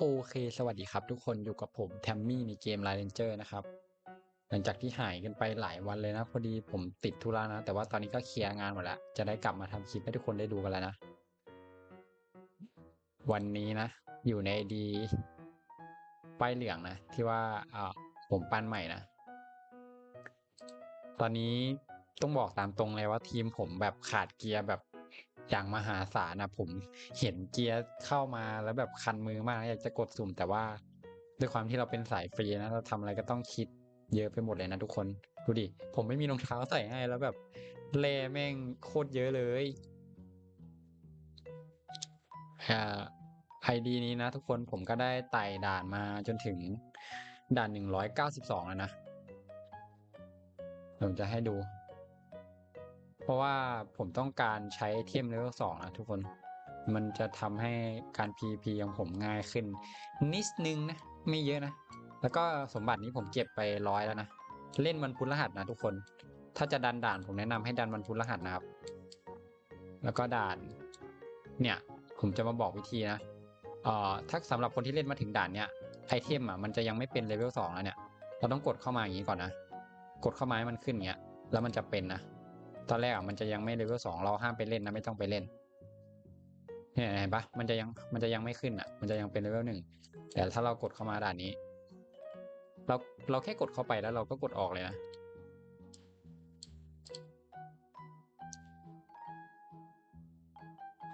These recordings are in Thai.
โอเค สวัสดีครับทุกคนอยู่กับผมแทมมี่ในเกม l ลเ r นเจอร์นะครับ หลังจากที่หายกันไปหลายวันเลยนะ พอดีผมติดธุระนะ แต่ว่าตอนนี้ก็เคลียร์งานหมดแล้ว จะได้กลับมาทำคลิปให้ทุกคนได้ดูกันแล้วนะ วันนี้นะ อยู่ในดีป้ายเหลืองนะ ที่ว่าอ่าผมปั้นใหม่นะ ตอนนี้ต้องบอกตามตรงเลยว่าทีมผมแบบขาดเกียร์แบบ อย่างมหาศาลนะผมเห็นเกียร์เข้ามาแล้วแบบคันมือมากอยากจะกดสุ่มแต่ว่า ด้วยความที่เราเป็นสายฟรีนะเราทำอะไรก็ต้องคิดเยอะไปหมดเลยนะทุกคนดูดิผมไม่มีรองเท้าใส่ให้แล้วแบบแล่แม่งโคตรเยอะเลยไอดีนี้นะทุกคนผมก็ได้ไต่ด่านมาจนถึงด่านหนึ่งร้อยเก้าสิบสองแล้วนะผมจะให้ดู เพราะว่าผมต้องการใช้เทมเลเวลสองนะทุกคน มันจะทำให้การ PVP ของผมง่ายขึ้น นิดนึงนะ ไม่เยอะนะ แล้วก็สมบัตินี้ผมเก็บไปร้อยแล้วนะ เล่นวันพุธรหัสนะทุกคน ถ้าจะดันด่านผมแนะนำให้ดันวันพุธรหัสนะครับ แล้วก็ด่าน เนี่ย ผมจะมาบอกวิธีนะเอ่อถ้าสำหรับคนที่เล่นมาถึงด่านเนี่ยไอเทมอะมันจะยังไม่เป็นเลเวลสองแล้วเนี่ย เราต้องกดเข้ามาอย่างนี้ก่อนนะ กดเข้ามาให้มันขึ้นอย่างเงี้ย แล้วมันจะเป็นนะ ตอนแรกอะมันจะยังไม่เลเวลสองเราห้ามไปเล่นนะไม่ต้องไปเล่นเนี่ยเห็นปะมันจะยังมันจะยังไม่ขึ้นอะ มันจะยังเป็นเลเวลหนึ่งแต่ถ้าเรากดเข้ามาด่านนี้ เราเราแค่กดเข้าไปแล้วเราก็กดออกเลยนะ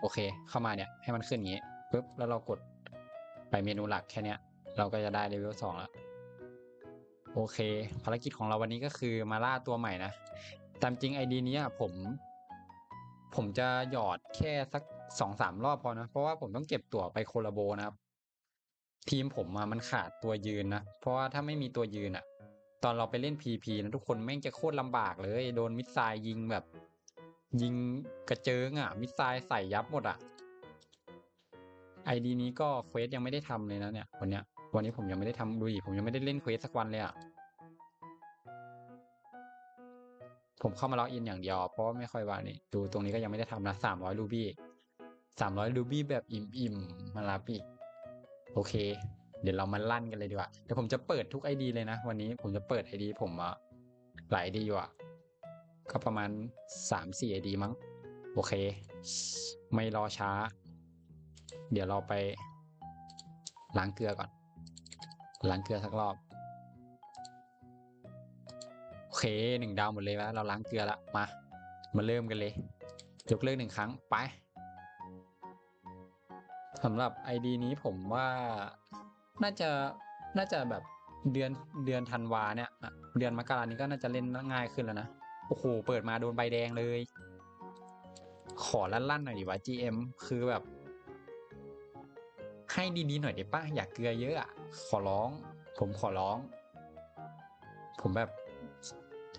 โอเค เข้ามาเนี่ยให้มันขึ้นอย่างนี้ปุ๊บแล้วเรากดไปเมนูหลักแค่เนี้ย เราก็จะได้เลเวลสองแล้วโอเค ภารกิจของเราวันนี้ก็คือมาล่าตัวใหม่นะ ตามจริงไอดีนี้ผม ผมจะหยอดแค่สักสองสามรอบพอนะ เพราะว่าผมต้องเก็บตั๋วไปโคลาโบนะครับ ทีมผมมันขาดตัวยืนนะ เพราะว่าถ้าไม่มีตัวยืนอะตอนเราไปเล่น PP นะทุกคนแม่งจะโคตรลำบากเลย โดนมิสไซล์ยิงแบบ ยิงกระเจิงอะมิสไซล์ใส่ยับหมดอะไอดีนี้ก็เควสยังไม่ได้ทำเลยนะเนี่ยวันเนี้ยวันนี้ผมยังไม่ได้ทำดูดิผมยังไม่ได้เล่นเควสสักวันเลยอะ ผมเข้ามาล็อกอินอย่างเดียว เพราะว่าไม่ค่อยว่านี่ดูตรงนี้ก็ยังไม่ได้ทำนะสามร้อยรูบี้สามร้อยรูบี้แบบอิ่มๆมาลาปีโอเค เดี๋ยวเรามาลั่นกันเลยดีกว่าเดี๋ยวผมจะเปิดทุกไอดีเลยนะ วันนี้ผมจะเปิดไอดีผมอะหลายดีอยู่อะก็ประมาณสามสี่ไอดีมั้ง โอเค ไม่รอช้า เดี๋ยวเราไปล้างเกลือก่อนล้างเกลือสักรอบ เคหนึ่งดาวหมดเลยแล้วเราล้างเกลือละมา มาเริ่มกันเลยยกเลิกหนึ่งครั้งไปสำหรับ ID นี้ผมว่าน่าจะน่าจะแบบเดือนเดือนธันวาเนี่ย เดือนมกรานี้ก็น่าจะเล่นง่ายขึ้นแล้วนะ โอ้โห เปิดมาโดนใบแดงเลย ขอลั่นๆหน่อยดิวะ GM คือแบบ ให้ดีๆหน่อยดิป้าอยากเกลือเยอะอะขอร้อง ผมขอร้อง ผมแบบ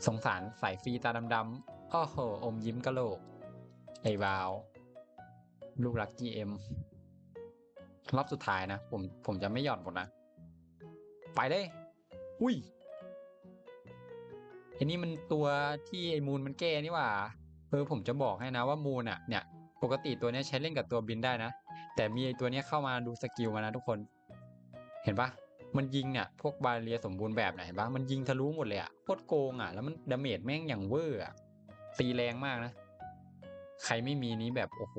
สงสารสายฟรีตาดำๆโอ้โห อมยิ้มกะโหลก ไอ้บาว ลูกรัก GM รอบสุดท้ายนะ ผมผมจะไม่หย่อนหมดนะ ไปเลย อุ้ยไอ้นี่มันตัวที่ไอ้มูนมันแก้นี่ว่าเออผมจะบอกให้นะว่ามูนอะ เนี่ย ปกติตัวนี้ใช้เล่นกับตัวบินได้นะ แต่มีไอ้ตัวนี้เข้ามาดูสกิลมานะทุกคน เห็นปะ มันยิงเนี่ยพวกบาเรียสมบูรณ์แบบไหนะเห็นปะมันยิงทะลุหมดเลยอะโคตรโกงอะ แล้วมันดาเมจแม่งอย่างเวอร์อะตีแรงมากนะ ใครไม่มีนี้แบบโอ้โห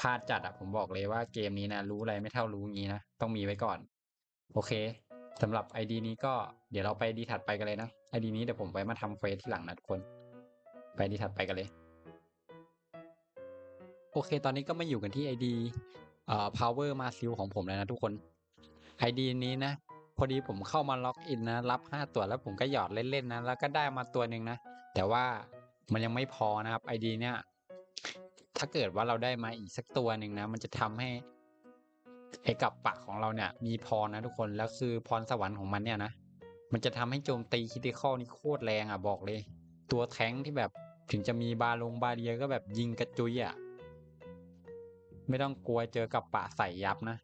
พลาดจัดอะผมบอกเลยว่าเกมนี้นะ รู้อะไรไม่เท่ารู้งี้นะ ต้องมีไว้ก่อน โอเคสำหรับ ID นี้ก็เดี๋ยวเราไปดีถัดไปกันเลยนะ ID นี้เดี๋ยวผมไว้มาทำเควสที่หลังนะทุกคน ไปดีถัดไปกันเลย โอเค ตอนนี้ก็มาอยู่กันที่ ID เอ่อ power มาซิลของผมแล้วนะทุกคน ไอดีนี้นะ พอดีผมเข้ามาล็อกอินนะ รับห้าตัวแล้วผมก็หยอดเล่นๆนะ แล้วก็ได้มาตัวหนึ่งนะ แต่ว่ามันยังไม่พอนะครับไอดีเนี่ย ถ้าเกิดว่าเราได้มาอีกสักตัวหนึ่งนะ มันจะทำให้ไอ้กับปะของเราเนี่ย มีพรนะทุกคน แล้วคือพรสวรรค์ของมันเนี่ยนะ มันจะทำให้โจมตีคิติคอลนี่โคตรแรงอะบอกเลย ตัวแท้งที่แบบถึงจะมีบาลงบาเรียก็แบบยิงกระจุยอะ ไม่ต้องกลัวเจอกับปะใส่ยับนะ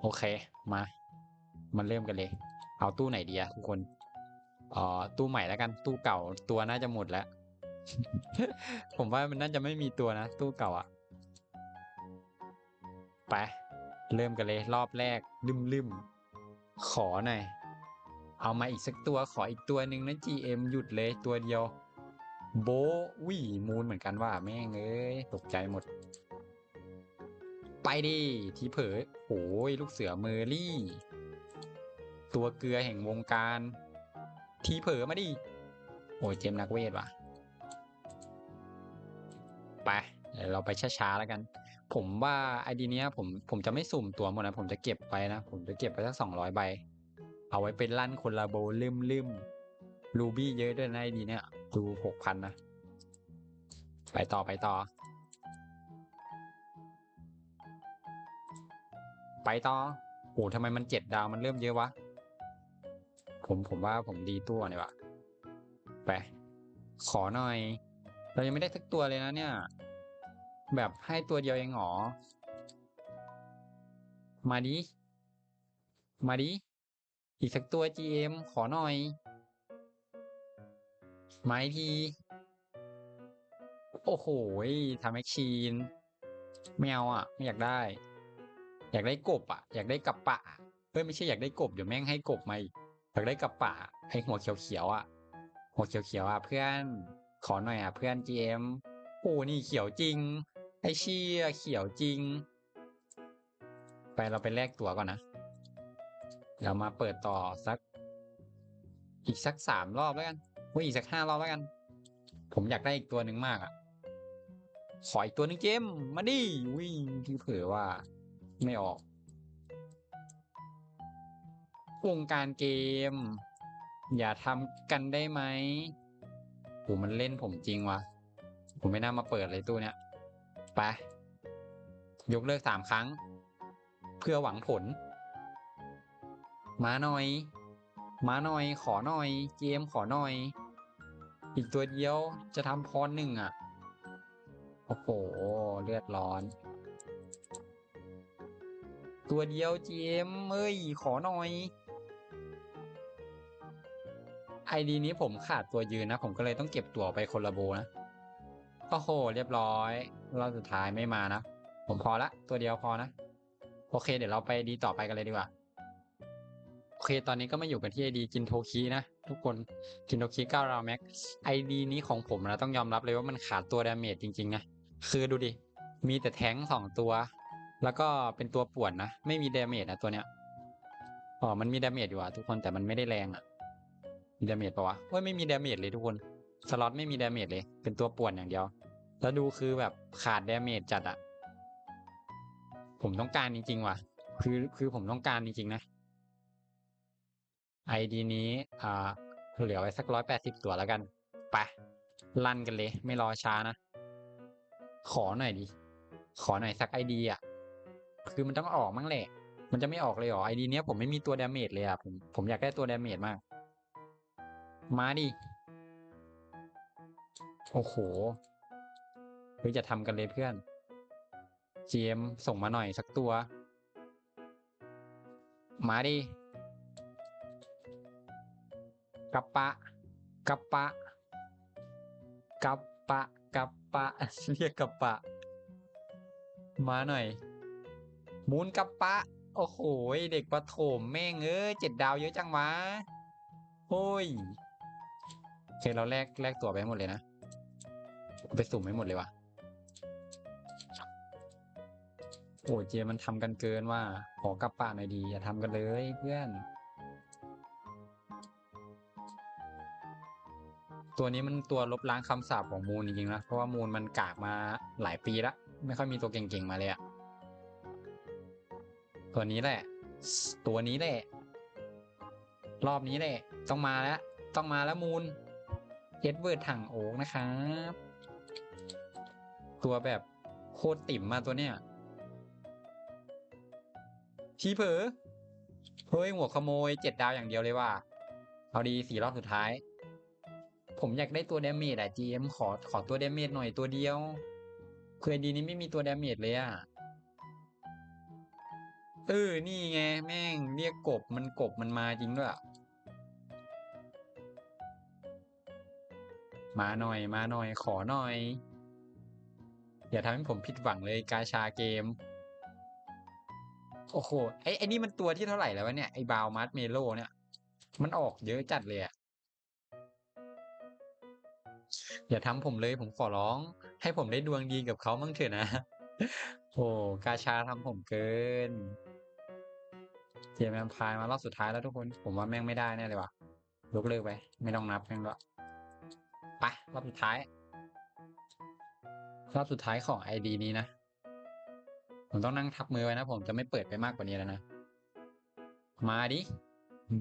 โอเค มา มันเริ่มกันเลย เอาตู้ไหนดีอะทุกคนอ่อตู้ใหม่แล้วกัน ตู้เก่าตัวน่าจะหมดแล้ว ผมว่ามันน่าจะไม่มีตัวนะ ตู้เก่าอะไป เริ่มกันเลยรอบแรกลืมลืมๆขอหน่อย เอามาอีกสักตัวขออีกตัวหนึ่งนะ GM หยุดเลยตัวเดียว โบะวิมูนเหมือนกันว่าแม่งเอ้ยตกใจหมด ไปดิทีเผอโอ้ยลูกเสือเมอร์รี่ ตัวเกลือแห่งวงการ ทีเผอมาดิ โอ้ยเจมส์นักเวทว่ะ ไปเดี๋ยวเราไปช้าๆแล้วกัน ผมว่าไอดีเนี้ยผมผมจะไม่สุ่มตัวหมดนะ ผมจะเก็บไปนะ ผมจะเก็บไปสักสองร้อยใบ เอาไว้เป็นลั่นคนละโบลืมลืมรูบี้เยอะด้วยนะไอดีเนี้ยดูหกพันนะ ไปต่อไปต่อ ไปต่อโอ้ทำไมมันเจ็ดดาวมันเริ่มเยอะวะ ผมผมว่าผมดีตัวเนี่ยวะไปขอหน่อย เรายังไม่ได้สักตัวเลยนะเนี่ย แบบให้ตัวเดียวเองหรอ มาดิ มาดิ อีกสักตัว GM ขอหน่อย ไม้ที โอ้โหทำแมชชีนไม่เอาอะ ไม่อยากได้ อยากได้กบอะ อยากได้กับปะเฮ้ยไม่ใช่อยากได้กบเดี๋ยวแม่งให้กบมาอีกอยากได้กับปะไอหัวเขียวๆอะ หัวเขียวๆอะเพื่อนขอหน่อยอะเพื่อน GM โอ้นี่เขียวจริง ไอเชี่ยเขียวจริง ไปเราไปแลกตั๋วก่อนนะเดี๋ยวมาเปิดต่อสัก อีกสักสามรอบแล้วกันว่าอีกสักห้ารอบแล้วกัน ผมอยากได้อีกตัวหนึ่งมากอะขออีกตัวหนึ่งเจมมาดิวิ่งที่เผื่อว่า ไม่ออก วงการเกม อย่าทำกันได้ไหมโหมันเล่นผมจริงวะผมไม่น่ามาเปิดเลยตู้เนี้ยไปยกเลิกสามครั้ง เพื่อหวังผล มาหน่อย มาหน่อย ขอหน่อย เกมขอหน่อย อีกตัวเดียวจะทำพรหนึ่งอะ โอ้โห เลือดร้อน ตัวเดียวเจมเอ้ย ขอหน่อยไอดีนี้ผมขาดตัวยืนนะ ผมก็เลยต้องเก็บตัวไปคนละโบนะโอ้โห เรียบร้อยรอบสุดท้ายไม่มานะ ผมพอละ ตัวเดียวพอนะ โอเค เดี๋ยวเราไปดีต่อไปกันเลยดีกว่า โอเค ตอนนี้ก็มาอยู่กันที่ไอดีกินโทคีนะ ทุกคนกินโทคี9ราแม็กไอดีนี้ของผมนะต้องยอมรับเลยว่ามันขาดตัวดาเมจจริงๆนะคือดูดิ มีแต่แท้งสองตัว แล้วก็เป็นตัวป่วนนะ ไม่มีดาเมจนะตัวเนี้ยอ๋อมันมีดาเมจอยู่อะทุกคนแต่มันไม่ได้แรงอะมีดาเมจปะวะเว้ยไม่มีดาเมจเลยทุกคนสล็อตไม่มีดาเมจเลย เป็นตัวป่วนอย่างเดียว แล้วดูคือแบบขาดดาเมจจัดอะผมต้องการจริงๆว่ะ คือคือผมต้องการจริงๆนะไอดีนี้อ่าเหลือไว้สักร้อยแปดสิบตัวแล้วกันไปลั่นกันเลย ไม่รอช้านะ ขอหน่อยดิ ขอหน่อยสักไอดีอะ คือมันต้องออกมั้งแหละ มันจะไม่ออกเลยเหรอไอดีเนี้ยผมไม่มีตัวดาเมจเลยอะผมผมอยากได้ตัวดาเมจมาก มาดิ โอ้โหเฮ้ยจะทำกันเลยเพื่อนเจมส่งมาหน่อยสักตัว มาดิกัปปะกัปปะกัปปะกัปปะเรียกกัปปะ มาหน่อย มูนกัปปะ โอ้โหเด็กประถมแม่งเอ้ยเจ็ดดาวเยอะจังวะโอ้ยโอเคเราแลกแลกตัวไปหมดเลยนะ ไปสุ่มให้หมดเลยวะโอ้เจมันทำกันเกินว่า ขอกลับป่าหน่อยดี อย่าทำกันเลยเพื่อน ตัวนี้มันตัวลบล้างคำสาปของมูลจริงๆนะ เพราะว่ามูลมันกากมาหลายปีละ ไม่ค่อยมีตัวเก่งๆมาเลยอะ ตัวนี้แหละ ตัวนี้แหละ รอบนี้แหละ ต้องมาแล้ว ต้องมาแล้วมูลเอ็ดเวิร์ดถังโอ๊กนะครับ ตัวแบบโคตรติ่มมาตัวเนี้ยชีเผลอเฮ้ยหัวขโมยเจ็ดดาวอย่างเดียวเลยว่ะเอาดีสี่รอบสุดท้าย ผมอยากได้ตัวเดเมจอะ GM ขอขอตัวเดเมจหน่อยตัวเดียวเพื่อดีนี้ไม่มีตัวเดเมจเลยอะ เออ นี่ไง แม่ง เรียกกบมันกบมันมาจริงด้วยมาหน่อยมาหน่อยขอหน่อย อย่าทำให้ผมผิดหวังเลยกาชาเกม โอ้โหไอ้ไอ้นี่มันตัวที่เท่าไหร่แล้ววะเนี่ยไอ้บาวมัสเมโลเนี่ย มันออกเยอะจัดเลยอะอย่าทำผมเลยผมขอร้อง ให้ผมได้ดวงดีกับเขามั่งเถอะนะโอ้กาชาทำผมเกิน เจียมแอมพายมารอบสุดท้ายแล้วทุกคน ผมว่าแม่งไม่ได้แน่เลยว่ะยกเลิกไป ไม่ต้องนับแม่งละไปรอบสุดท้าย รอบสุดท้ายของไอดีนี้นะ ผมต้องนั่งทับมือไว้นะ ผมจะไม่เปิดไปมากกว่านี้แล้วนะ มาดิ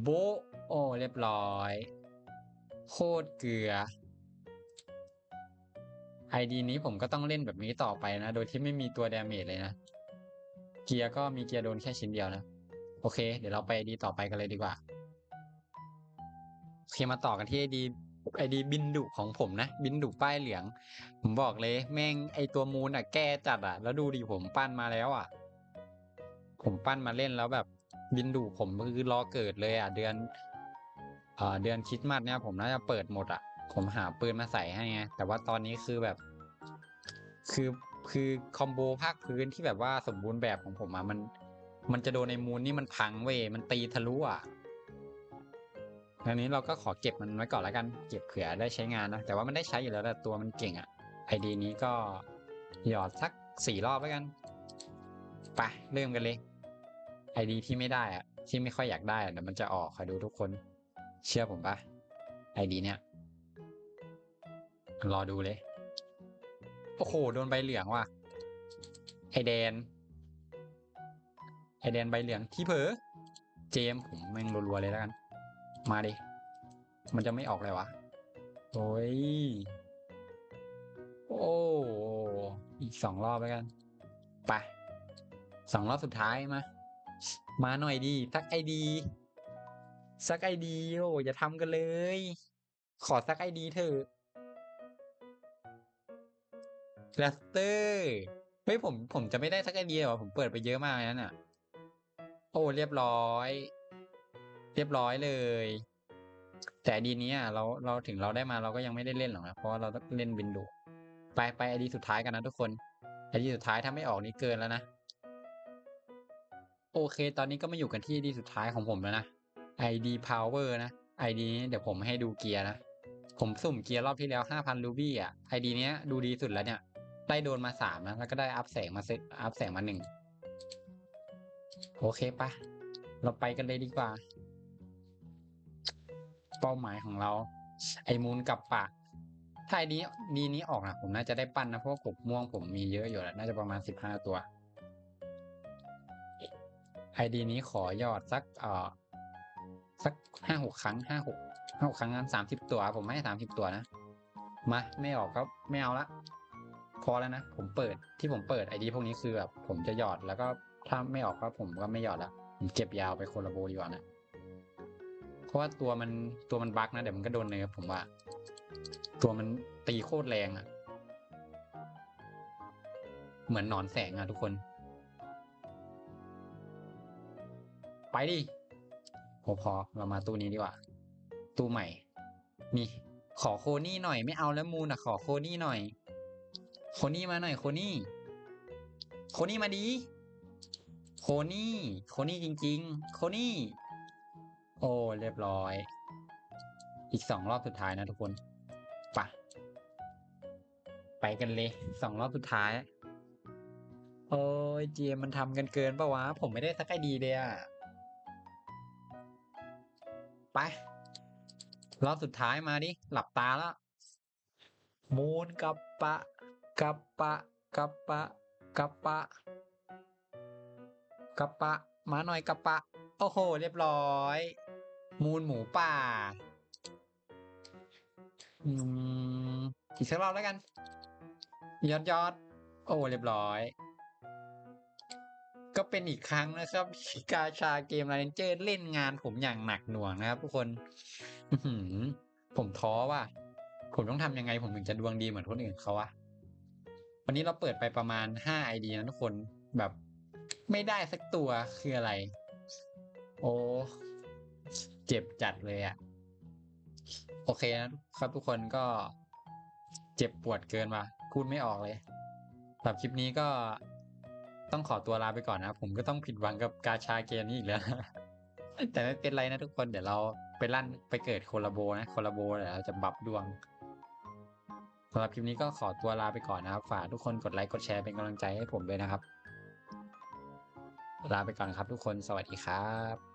โบ โอเรียบร้อย โคตรเกลือไอดีนี้ผมก็ต้องเล่นแบบนี้ต่อไปนะ โดยที่ไม่มีตัวดาเมจเลยนะ เกียร์ก็มีเกียร์โดนแค่ชิ้นเดียวนะ โอเค เดี๋ยวเราไปไอดีต่อไปกันเลยดีกว่าโอเคมาต่อกันที่ไอดีไอดีบินดุของผมนะ บินดุป้ายเหลือง ผมบอกเลย แม่งไอตัวมูนอะแก้จัดอะ แล้วดูดิผมปั้นมาแล้วอะ ผมปั้นมาเล่นแล้วแบบ บินดุผมคือรอเกิดเลยอะ เดือนเอ่อเดือนคริสต์มาสเนี่ย ผมน่าจะเปิดหมดอะ ผมหาปืนมาใส่ให้ไงแต่ว่าตอนนี้คือแบบ คือคือคอมโบภาคพื้นที่แบบว่าสมบูรณ์แบบของผมอะมัน มันจะโดนในมูนนี่มันพังเว้ยมันตีทะลุอะอันนี้เราก็ขอเก็บมันไว้ก่อนแล้วกัน เก็บเผื่อได้ใช้งานนะ แต่ว่ามันได้ใช้อยู่แล้วแต่ตัวมันเก่งอะไอดีนี้ก็หยอดสักสี่รอบแล้วกันไปเริ่มกันเลยไอดีที่ไม่ได้อะ ที่ไม่ค่อยอยากได้อะเดี๋ยวมันจะออกคอยดูทุกคน เชื่อผมปะไอดีเนี่ย รอดูเลย โอ้โห โดนใบเหลืองว่ะไอแดน ไอแดนใบเหลืองที่เผลอเจมผมแม่งรัวๆเลยแล้วกัน มาดิ มันจะไม่ออกเลยวะ โอ้ย โอ้ อีกสองรอบแล้วกัน ไปสองรอบสุดท้ายมา มาหน่อยดีสักไอดี สักไอดี โอ้อย่าทำกันเลย ขอสักไอดีเถอะแลสเตอร์ เฮ้ยผมผมจะไม่ได้สักไอเดียหรอผมเปิดไปเยอะมากนั่นอะ โอ้เรียบร้อย เรียบร้อยเลย แต่ดีนี้อะเราเราถึงเราได้มาเราก็ยังไม่ได้เล่นหรอกนะเพราะเราต้องเล่นวินโดว์ไปไปไอดีสุดท้ายกันนะทุกคนไอดีสุดท้ายถ้าไม่ออกนี่เกินแล้วนะโอเค ตอนนี้ก็มาอยู่กันที่ไอดีสุดท้ายของผมแล้วนะ ID Power นะ ID นี้เดี๋ยวผมให้ดูเกียร์นะ ผมสุ่มเกียร์รอบที่แล้ว 5,000รูบี้อะ ID เนี้ยดูดีสุดแล้วเนี่ย ได้โดนมาสามนะ แล้วก็ได้อัพแสงมาเซตอัพแสงมาหนึ่ง โอเคปะเราไปกันเลยดีกว่า เป้าหมายของเรา ไอมูลกับปะถ้าไอนี้ดีนี้ออกนะผมน่าจะได้ปั้นนะเพราะกบม่วงผมมีเยอะอยู่แล้วน่าจะประมาณสิบห้าตัวไอดีนี้ขอยอดสักเอ่อสักห้าหกครั้งห้าหกห้าหกครั้งงั้นสามสิบตัว ผมไม่ให้สามสิบตัวนะมาไม่ออกก็ไม่เอาละพอแล้วนะผมเปิดที่ผมเปิดไอดีพวกนี้คือแบบผมจะหยอดแล้วก็ ถ้าไม่ออกก็ผมก็ไม่หยอดละผมเก็บยาวไปคนละโบดีกว่านะเพราะว่าตัวมันตัวมันบั๊กนะเดี๋ยวมันก็โดนเนิร์ฟผมว่า ตัวมันตีโคตรแรงอะเหมือนหนอนแสงอะทุกคน ไปดิพอพอเรามาตู้นี้ดีกว่า ตู้ใหม่ นี่ ขอโคนี่หน่อยไม่เอาแล้วมูนอะ ขอโคนี่หน่อย โคนี่มาหน่อย โคนี่ โคนี่มาดี โคนี่ โคนี่จริง ๆ โคนี่ โอ้เรียบร้อย อีกสองรอบสุดท้ายนะทุกคนไปะไปกันเลยสองรอบสุดท้าย โอ้ยเจมมันทำกันเกินปะวะ ผมไม่ได้สักไอดีเลยอะไปรอบสุดท้ายมาดิ หลับตาแล้ว มูนกับปะ กับปะ กับปะ กับปะ กับปะมาหน่อยกับปะ โอ้โห เรียบร้อย มูนหมูป่าอืมอีกสักรอบแล้วกัน ยอดยอด โอ้เรียบร้อย ก็เป็นอีกครั้งนะครับ กาชาเกมไลนเจอร์เล่นงานผมอย่างหนักหน่วงนะครับทุกคนผมท้อว่า ผมต้องทำยังไงผมถึงจะดวงดีเหมือนคนอื่นเขาวะวันนี้เราเปิดไปประมาณห้าไอเดียนะทุกคนแบบ ไม่ได้สักตัวคืออะไร โอ้เจ็บจัดเลยอะโอเคนะครับทุกคนก็เจ็บปวดเกินว่ะพูดไม่ออกเลยสำหรับคลิปนี้ก็ต้องขอตัวลาไปก่อนนะผมก็ต้องผิดหวังกับกาชาเกมนี้อีกแล้ว แต่ไม่เป็นไรนะทุกคนเดี๋ยวเราไปลั่นไปเกิดโคลาโบนะโคลาโบเดี๋ยวเราจะบับดวงสำหรับคลิปนี้ก็ขอตัวลาไปก่อนนะครับ ฝากทุกคนกดไลค์กดแชร์เป็นกำลังใจให้ผมด้วยนะครับ ลาไปก่อนครับทุกคนสวัสดีครับ